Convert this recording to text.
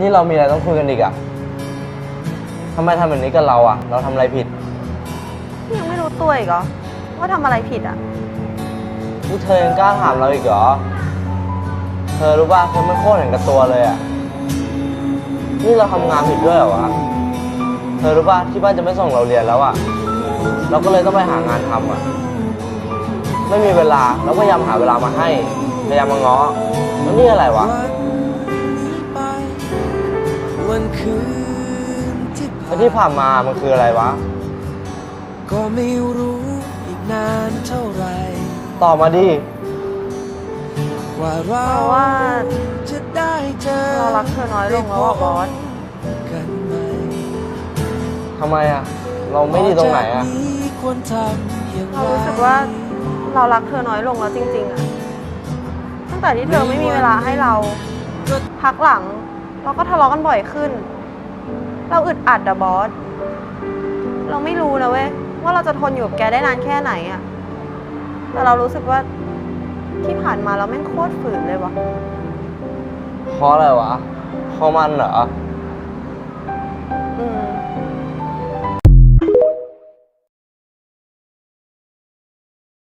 นี่เรามีอะไรต้องคุยกันอีกอะทำไมทำแบบนี้กับเราอะเราทำอะไรผิดยังไม่รู้ตัวอีกเหรอว่าทำอะไรผิดอะ นี่เธอยังกล้าถามเราอีกเหรอ เธอรู้ป่ะเธอไม่โคตรเห็นกับตัวเลยอะนี่เราทำงานผิดด้วยเหรอวะ เธอรู้ป่ะที่บ้านจะไม่ส่งเราเรียนแล้วอะเราก็เลยต้องไปหางานทำอะไม่มีเวลาเราพยายามหาเวลามาให้พยายามมาง้อแล้วนี่อะไรวะไป วันคืนที่แล้วที่ผ่านมามันคืออะไรวะ ก็ไม่รู้อีกนานเท่าไหรตอบมาดิ กว่าเราเพราะว่าจะได้เจอเรารักเธอน้อยลงแล้วอะบอส กันไหมทำไมอะเราไม่ดีตรงไหนอะจากนี้ควรทำอย่างไร เรารู้สึกว่าเรารักเธอน้อยลงแล้วจริงๆอะตั้งแต่ที่เธอไม่มีเวลาให้เราก็พักหลัง เราก็ทะเลาะกันบ่อยขึ้น เราอึดอัดอะบอส เราไม่รู้นะเว้ยว่าเราจะทนอยู่กับแกได้นานแค่ไหนอะแต่เรารู้สึกว่าที่ผ่านมาเราแม่งโคตรฝืนเลยวะเพราะอะไรวะเพราะมันเหรอ